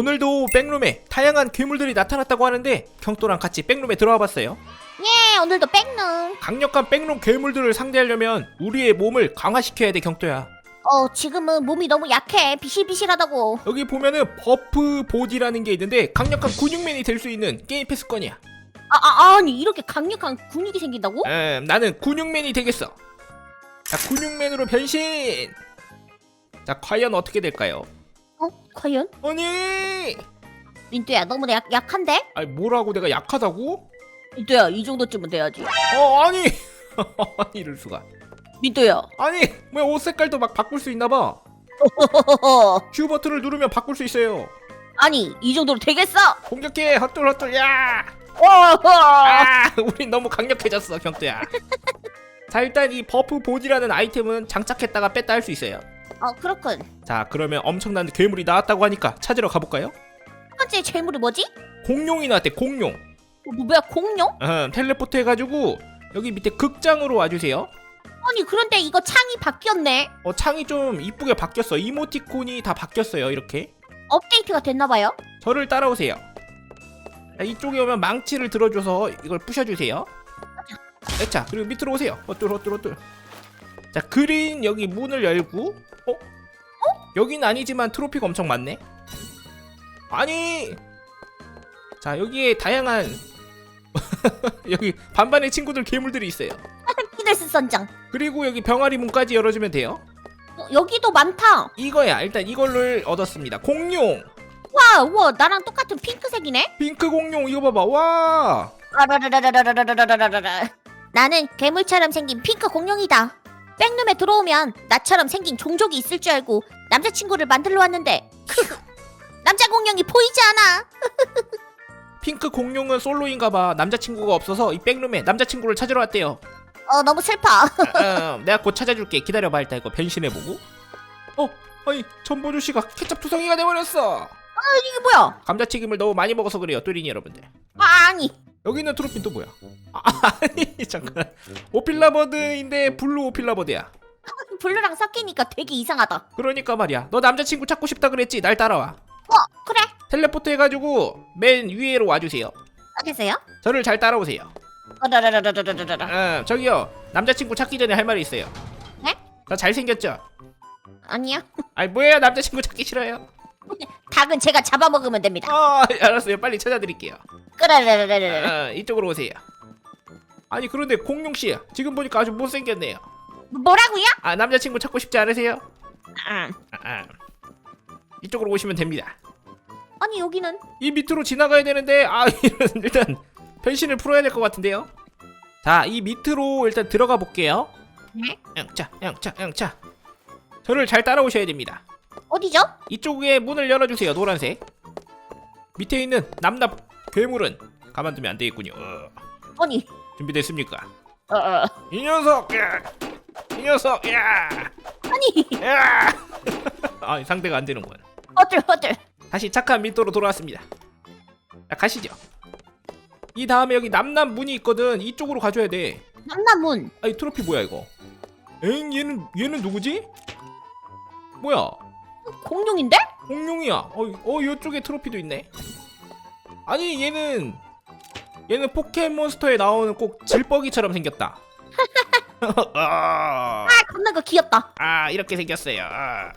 오늘도 백룸에 다양한 괴물들이 나타났다고 하는데 경도랑 같이 백룸에 들어와 봤어요. 예, 오늘도 백룸. 강력한 백룸 괴물들을 상대하려면 우리의 몸을 강화시켜야 돼 경도야. 어, 지금은 몸이 너무 약해. 비실비실하다고. 여기 보면은 버프 보디라는 게 있는데 강력한 근육맨이 될 수 있는 게임 패스권이야. 아, 아, 아니, 이렇게 강력한 근육이 생긴다고? 음, 나는 근육맨이 되겠어. 자, 근육맨으로 변신. 자, 과연 어떻게 될까요? 어? 과연? 아니, 민뚜야, 너무 약, 약한데? 아니 뭐라고 내가 약하다고? 민뚜야, 이 정도쯤은 돼야지. 어, 아니, 아니 이럴 수가. 민뚜야. 아니, 뭐야 옷 색깔도 막 바꿀 수 있나 봐. Q 버튼을 누르면 바꿀 수 있어요. 아니, 이 정도로 되겠어? 공격해, 헛돌 헛돌, 야! 와, 아, 우린 너무 강력해졌어, 경도야. 자, 일단 이 버프 보디라는 아이템은 장착했다가 뺐다 할 수 있어요. 어, 그렇군. 자, 그러면 엄청난 괴물이 나왔다고 하니까 찾으러 가볼까요? 첫 번째 재물이 뭐지? 공룡이 나왔대, 공룡. 어, 뭐야, 공룡? 어, 텔레포트 해가지고 여기 밑에 극장으로 와주세요. 아니, 그런데 이거 창이 바뀌었네. 어, 창이 좀 이쁘게 바뀌었어. 이모티콘이 다 바뀌었어요, 이렇게. 업데이트가 됐나봐요. 저를 따라오세요. 자, 이쪽에 오면 망치를 들어줘서 이걸 부셔주세요. 자, 그리고 밑으로 오세요. 헛돌. 자, 그린 여기 문을 열고, 어? 어? 여긴 아니지만 트로피가 엄청 많네. 아니. 자, 여기에 다양한 여기 반반의 친구들 괴물들이 있어요. 피들스 선장. 그리고 여기 병아리 문까지 열어주면 돼요. 어, 여기도 많다. 이거야. 일단 이걸로 얻었습니다. 공룡, 와, 우와, 나랑 똑같은 핑크색이네? 핑크 공룡 이거 봐봐. 와. 나는 괴물처럼 생긴 핑크 공룡이다. 백룸에 들어오면 나처럼 생긴 종족이 있을 줄 알고 남자친구를 만들러 왔는데 크흐, 남자 공룡이 보이지 않아. 핑크 공룡은 솔로인가봐. 남자친구가 없어서 이 백룸에 남자친구를 찾으러 왔대요. 어 너무 슬퍼. 어, 내가 곧 찾아줄게. 기다려봐 일단 이거 변신해보고. 어, 아니 전보주 씨가 케첩 투성이가 돼버렸어. 이게 뭐야? 감자튀김을 너무 많이 먹어서 그래요, 뚜린이 여러분들. 아니 여기 있는 트로핀 또 뭐야? 아, 아니 잠깐 오필라버드인데 블루 오필라버드야 블루랑 섞이니까 되게 이상하다. 그러니까 말이야 너 남자친구 찾고 싶다 그랬지 날 따라와 어, 그래. 텔레포트 해가지고 맨 위에로 와주세요 아, 알겠어요? 저를 잘 따라오세요 어라라라라라라라. 아, 저기요 남자친구 찾기 전에 할 말이 있어요 네? 나 잘생겼죠? 아니야. 아니 뭐예요 남자친구 찾기 싫어요 닭은 제가 잡아먹으면 됩니다. 아 알았어요. 빨리 찾아드릴게요. 끄라라라라라라. 어, 이쪽으로 오세요. 아니 그런데 공룡 씨 지금 보니까 아주 못생겼네요. 뭐라고요? 아 남자친구 찾고 싶지 않으세요? 아, 아, 아. 이쪽으로 오시면 됩니다. 아니 여기는 이 밑으로 지나가야 되는데 아 이런 일단 변신을 풀어야 될 것 같은데요. 자 이 밑으로 일단 들어가 볼게요. 네? 양차 양차 양차. 저를 잘 따라오셔야 됩니다. 어디죠? 이쪽에 문을 열어주세요. 노란색. 밑에 있는 남납 괴물은 가만두면 안 되겠군요. 어, 아니 준비됐습니까? 어, 어. 이 녀석! 야! 이 녀석! 야! 아니 야! 아 상대가 안 되는군. 어들 어들. 다시 착한 밑도로 돌아왔습니다. 자 가시죠. 이 다음에 여기 남남 문이 있거든. 이쪽으로 가줘야 돼. 남남문. 아이 트로피 뭐야 이거? 엥 얘는 얘는 누구지? 뭐야? 공룡인데? 공룡이야. 어, 어 이쪽에 트로피도 있네. 아니 얘는 얘는 포켓몬스터에 나오는 꼭 질뻑이처럼 생겼다. 아, 아 겁나 거 귀엽다. 아 이렇게 생겼어요. 아.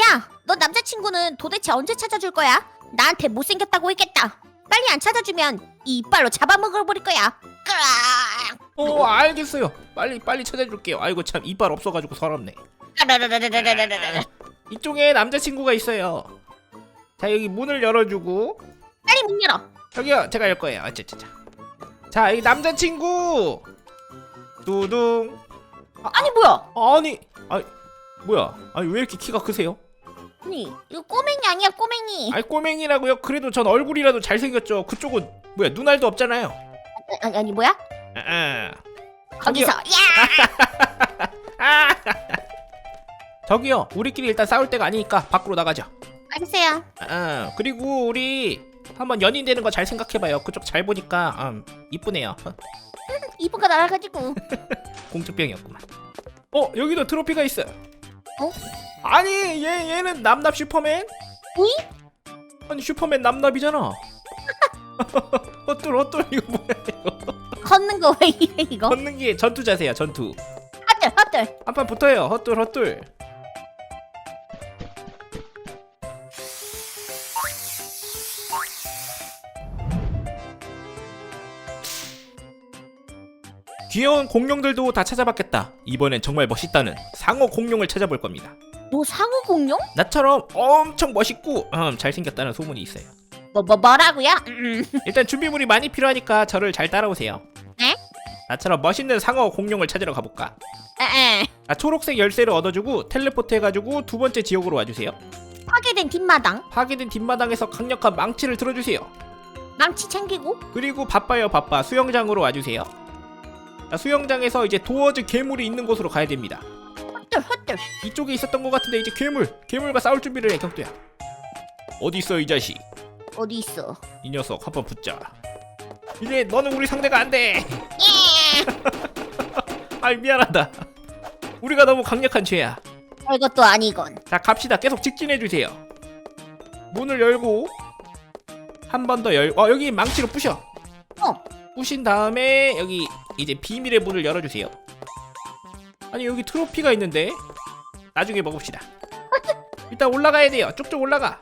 야, 너 남자친구는 도대체 언제 찾아줄 거야? 나한테 못생겼다고 했겠다. 빨리 안 찾아주면 이 이빨로 잡아먹어버릴 거야. 어 알겠어요. 빨리 빨리 찾아줄게요. 아이고 참 이빨 없어가지고 서럽네. 까라라라라라라라라. 이쪽에 남자친구가 있어요. 자 여기 문을 열어주고 빨리 문 열어. 저기요 제가 열 거예요. 어쩌쩌자. 자 여기 남자친구 두둥. 아니 뭐야? 아니 아 뭐야? 아니 왜 이렇게 키가 크세요? 아니 이거 꼬맹이 아니야 꼬맹이. 아니 꼬맹이라고요? 그래도 전 얼굴이라도 잘생겼죠. 그쪽은 뭐야 눈알도 없잖아요. 아니, 아니 뭐야? 아, 아. 거기서 야! 아. 저기요 우리끼리 일단 싸울 때가 아니니까 밖으로 나가죠. 알겠어요. 아 그리고 우리 한번 연인 되는 거 잘 생각해봐요. 그쪽 잘 보니까 음, 이쁘네요. 이브가 날아가지고. 공주병이었구만. 어 여기도 트로피가 있어. 어? 아니 얘 얘는 남납 슈퍼맨? 오이? 아니 슈퍼맨 남납이잖아 헛돌 헛돌 이거 뭐야 이거 걷는 거 왜 이래 이거? 걷는 게 전투 자세야 전투 헛들 헛들. 한 판 붙어요 헛돌 헛돌 귀여운 공룡들도 다 찾아봤겠다 이번엔 정말 멋있다는 상어 공룡을 찾아볼 겁니다 뭐 상어 공룡? 나처럼 엄청 멋있고 음, 잘생겼다는 소문이 있어요 뭐 뭐 뭐라고요? 음. 일단 준비물이 많이 필요하니까 저를 잘 따라오세요 네? 나처럼 멋있는 상어 공룡을 찾으러 가볼까 에, 에. 아, 초록색 열쇠를 얻어주고 텔레포트 해가지고 두 번째 지역으로 와주세요 파괴된 뒷마당. 파괴된 뒷마당에서 강력한 망치를 들어주세요 망치 챙기고. 그리고 바빠요 바빠 수영장으로 와주세요 자, 수영장에서 이제 도어즈 괴물이 있는 곳으로 가야 됩니다. 이쪽에 있었던 것 같은데 이제 괴물 괴물과 싸울 준비를 해 경도야 어디 있어 이 자식 어디 있어? 이 녀석 한번 붙자 이제 너는 우리 상대가 안돼 예. 아이 미안하다 우리가 너무 강력한 죄야 이것도 아니건. 자 갑시다 계속 직진해 주세요 문을 열고 한 번 더 열.. 어 여기 망치로 부셔 어. 부신 다음에 여기 이제 비밀의 문을 열어주세요. 아니 여기 트로피가 있는데 나중에 먹읍시다. 일단 올라가야 돼요. 쭉쭉 올라가.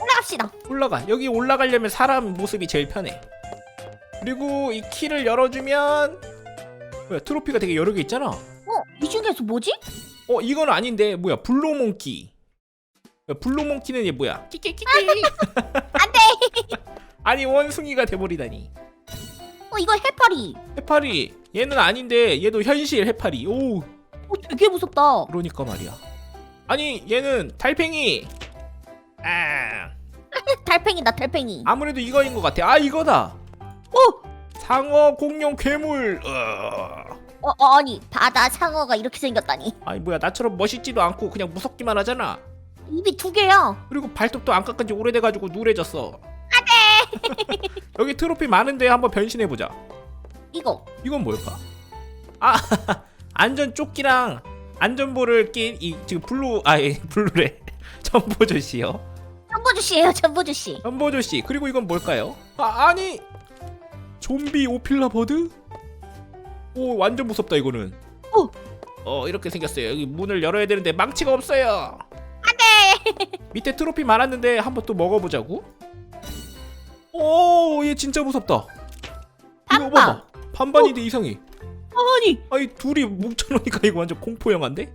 올라갑시다. 올라가. 여기 올라가려면 사람 모습이 제일 편해. 그리고 이 키를 열어주면 뭐야 트로피가 되게 여러 개 있잖아. 어? 이 중에서 뭐지? 어 이건 아닌데 뭐야 블로몽키. 야, 블로몽키는 얘 뭐야? 끼끼끼끼 안돼. 아니 원숭이가 돼버리다니 어 이거 해파리. 해파리 얘는 아닌데 얘도 현실 해파리 오 어 되게 무섭다. 그러니까 말이야 아니 얘는 달팽이 아 달팽이다 달팽이. 아무래도 이거인 것 같아 아 이거다 어? 상어 공룡 괴물 어. 어, 어 아니 바다 상어가 이렇게 생겼다니. 아니 뭐야 나처럼 멋있지도 않고 그냥 무섭기만 하잖아 입이 두 개야. 그리고 발톱도 안 깎은 지 오래돼가지고 누래졌어 여기 트로피 많은데 한번 변신해보자 이거. 이건 뭘까? 아 안전 조끼랑 안전볼을 낀이 지금 블루 아예 블루래 전보조 씨요 전보주씨예요 전보주씨. 전보조 씨 그리고 이건 뭘까요? 아 아니 좀비 오필라 버드? 오 완전 무섭다 이거는 어. 어 이렇게 생겼어요 여기 문을 열어야 되는데 망치가 없어요 안돼 밑에 트로피 많았는데 한번 또 먹어보자고 오 얘 진짜 무섭다 이거 반반. 봐봐 반반인데 이상해 아니 아니 둘이 뭉쳐놓으니까 이거 완전 공포 영화인데?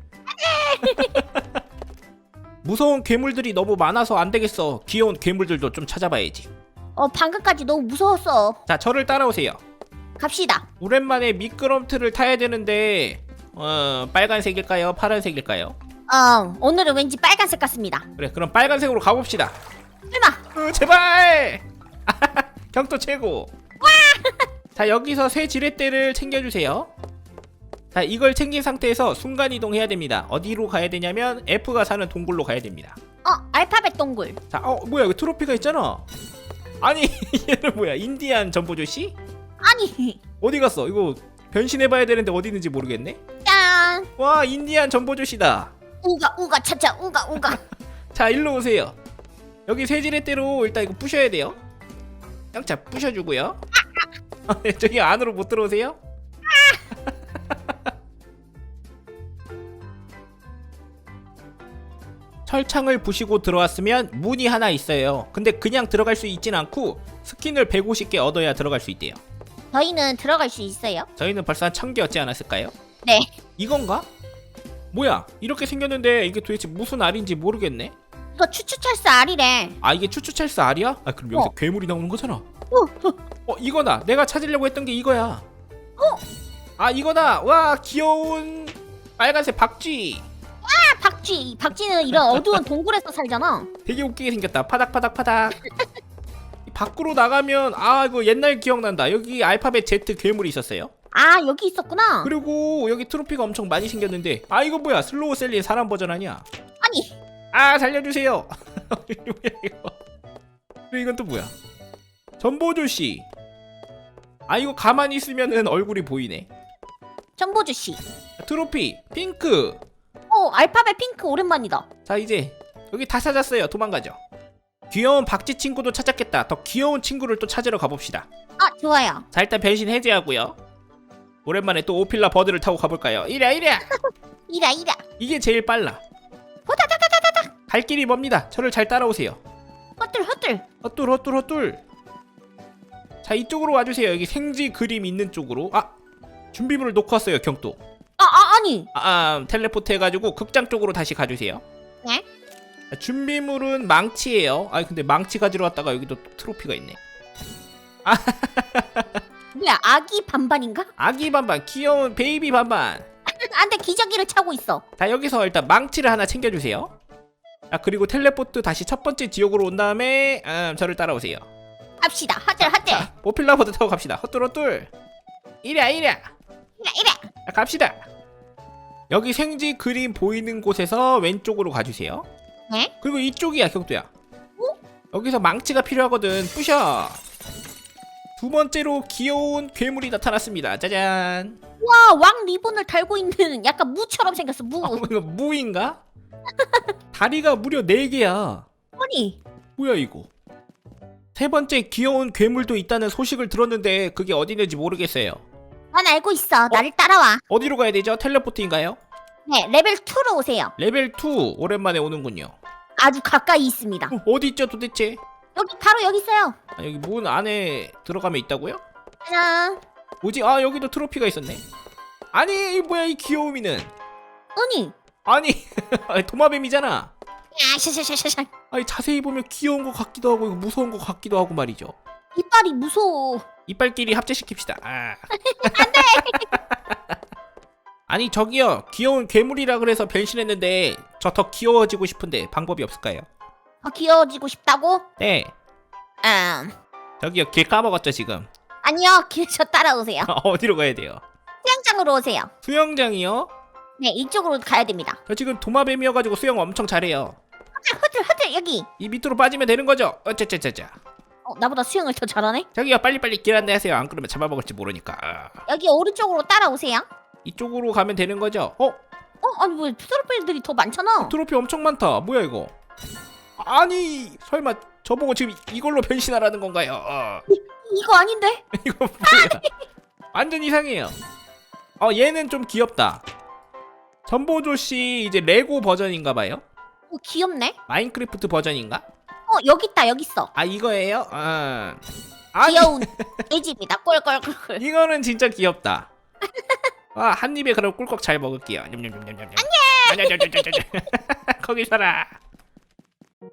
무서운 괴물들이 너무 많아서 안 되겠어. 귀여운 괴물들도 좀 찾아봐야지. 어 방금까지 너무 무서웠어. 자, 저를 따라오세요. 갑시다. 오랜만에 미끄럼틀을 타야 되는데 어, 빨간색일까요? 파란색일까요? 어 오늘은 왠지 빨간색 같습니다. 그래, 그럼 빨간색으로 가봅시다. 설마 어, 제발! 경도 최고. 자, 여기서 새 지렛대를 챙겨주세요. 자, 이걸 챙긴 상태에서 순간 이동 해야 됩니다. 어디로 가야 되냐면 F가 사는 동굴로 가야 됩니다. 어 알파벳 동굴. 자, 어 뭐야 여기 트로피가 있잖아. 아니 얘는 뭐야 인디안 전보조씨? 아니 어디 갔어? 이거 변신해봐야 되는데 어디 있는지 모르겠네. 짠. 와 인디안 전보조씨다. 우가 우가 차차 우가 우가. 자 일로 오세요. 여기 세지렛대로 일단 이거 부셔야 돼요. 짱차 부셔주고요. 저기 안으로 못 들어오세요? 철창을 부시고 들어왔으면 문이 하나 있어요. 근데 그냥 들어갈 수 있진 않고 스킨을 150개 얻어야 들어갈 수 있대요. 저희는 들어갈 수 있어요. 저희는 벌써 한 1000개 얻지 않았을까요? 네. 이건가? 뭐야 이렇게 생겼는데 이게 도대체 무슨 알인지 모르겠네 이거 추추철스 알이래. 아 이게 추추찰스 알이야? 아 그럼 여기서 어. 괴물이 나오는 거잖아. 어, 어. 이거다. 내가 찾으려고 했던 게 이거야. 아 이거다. 와 귀여운 빨간색 박쥐. 아, 박쥐. 박쥐는 이런 어두운 동굴에서 살잖아. 되게 웃기게 생겼다. 파닥파닥 파닥. 밖으로 나가면 아 이거 옛날 기억난다. 여기 알파벳 Z 괴물이 있었어요. 아 여기 있었구나. 그리고 여기 트로피가 엄청 많이 생겼는데 아 이거 뭐야? 슬로우 셀리의 사람 버전 아니야? 아니 아 살려주세요 이거 뭐야 이거 그리고 이건 또 뭐야 전보조씨 아 이거 가만히 있으면은 얼굴이 보이네 전보주 씨. 트로피 핑크 어 알파벳 핑크 오랜만이다. 자 이제 여기 다 찾았어요 도망가죠 귀여운 박쥐 친구도 찾았겠다. 더 귀여운 친구를 또 찾으러 가봅시다. 아 좋아요. 자 일단 변신 해제하고요. 오랜만에 또 오필라 버드를 타고 가볼까요? 이랴 이랴. 이라 이라. 이게 제일 빨라. 갈 길이 멉니다. 저를 잘 따라오세요. 헛들 헛들. 헛둘 헛둘 헛둘. 자 이쪽으로 와주세요. 여기 생지 그림 있는 쪽으로. 아 준비물을 놓고 왔어요. 경도. 아, 아 아니. 아, 아 텔레포트 해가지고 극장 쪽으로 다시 가주세요. 네? 자, 준비물은 망치예요. 아 근데 망치 가지러 왔다가 여기도 트로피가 있네. 뭐야 아기 반반인가? 아기 반반 귀여운 베이비 반반. 안돼 기저귀를 차고 있어. 자 여기서 일단 망치를 하나 챙겨주세요. 자 그리고 텔레포트 다시 첫 번째 지역으로 온 다음에 음, 저를 따라오세요. 갑시다. 헛들 헛들. 자 오필라보드 타고 갑시다. 헛둘 헛둘. 이랴 이랴. 이라 이라. 자, 갑시다. 여기 생지 그림 보이는 곳에서 왼쪽으로 가주세요. 네? 그리고 이쪽이야 격도야. 여기서 망치가 필요하거든. 부셔. 두 번째로 귀여운 괴물이 나타났습니다. 짜잔. 와, 왕 리본을 달고 있는 약간 무처럼 생겼어. 무. 어, 이거 무인가? 다리가 무려 4개야. 아니. 뭐야 이거? 세 번째 귀여운 괴물도 있다는 소식을 들었는데 그게 어디 있는지 모르겠어요. 난 알고 있어. 나를 따라와. 어디로 가야 되죠? 텔레포트인가요? 네, 레벨 2로 오세요. 레벨 2 오랜만에 오는군요. 아주 가까이 있습니다. 어, 어디 있죠 도대체? 여기 바로 여기 있어요. 아, 여기 문 안에 들어가면 있다고요? 짜잔. 뭐지? 아 여기도 트로피가 있었네. 아니 이 뭐야 이 귀여움이는? 아니. 아니 도마뱀이잖아. 야, 샤샤샤샤. 아니 자세히 보면 귀여운 것 같기도 하고 이거 무서운 것 같기도 하고 말이죠. 이빨이 무서워. 이빨끼리 합체시킵시다. 아. 안돼. 아니 저기요 귀여운 괴물이라 그래서 변신했는데 저 더 귀여워지고 싶은데 방법이 없을까요? 더 귀여워지고 싶다고? 네 음. 저기요 길 까먹었죠 지금 아니요. 저 따라오세요. 어디로 가야 돼요? 수영장으로 오세요. 수영장이요? 네, 이쪽으로 가야 됩니다. 저 지금 도마뱀이어가지고 수영 엄청 잘해요. 헛들 헛들 헛들 여기. 이 밑으로 빠지면 되는 거죠? 어쩌쩌쩌쩌. 어, 나보다 수영을 더 잘하네. 저기요 빨리빨리 길 안내하세요. 안 그러면 잡아먹을지 모르니까. 아, 여기 오른쪽으로 따라오세요. 이쪽으로 가면 되는 거죠? 어? 어, 아니 뭐 트로피들이 더 많잖아. 트로피 엄청 많다. 뭐야 이거? 아니 설마 저보고 지금 이걸로 변신하라는 건가요? 어. 이거 아닌데? 이거 뭐야? 완전 이상해요. 어 얘는 좀 귀엽다. 전보조 씨 이제 레고 버전인가 봐요? 어, 귀엽네. 마인크래프트 버전인가? 어, 여기 있다. 여기 있어. 아 이거예요? 아. 아니 귀여운 돼지입니다. 꿀꿀꿀꿀. 이거는 진짜 귀엽다. 와, 한 입에 그럼 꿀꺽 잘 먹을게요. 냠냠냠냠냠. 안녕. 거기 살아.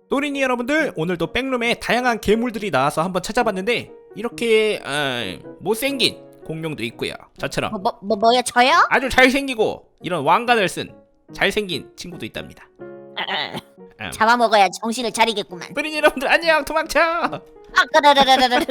또린이 여러분들, 오늘도 백룸에 다양한 괴물들이 나와서 한번 찾아봤는데 이렇게 어, 못생긴 공룡도 있고요. 저처럼 뭐, 뭐, 뭐 뭐 야 저요? 아주 잘생기고 이런 왕관을 쓴 잘생긴 친구도 있답니다. 음. 잡아먹어야 정신을 차리겠구만. 또린이 여러분들 안녕, 도망쳐. 아, 까라라라라라라라.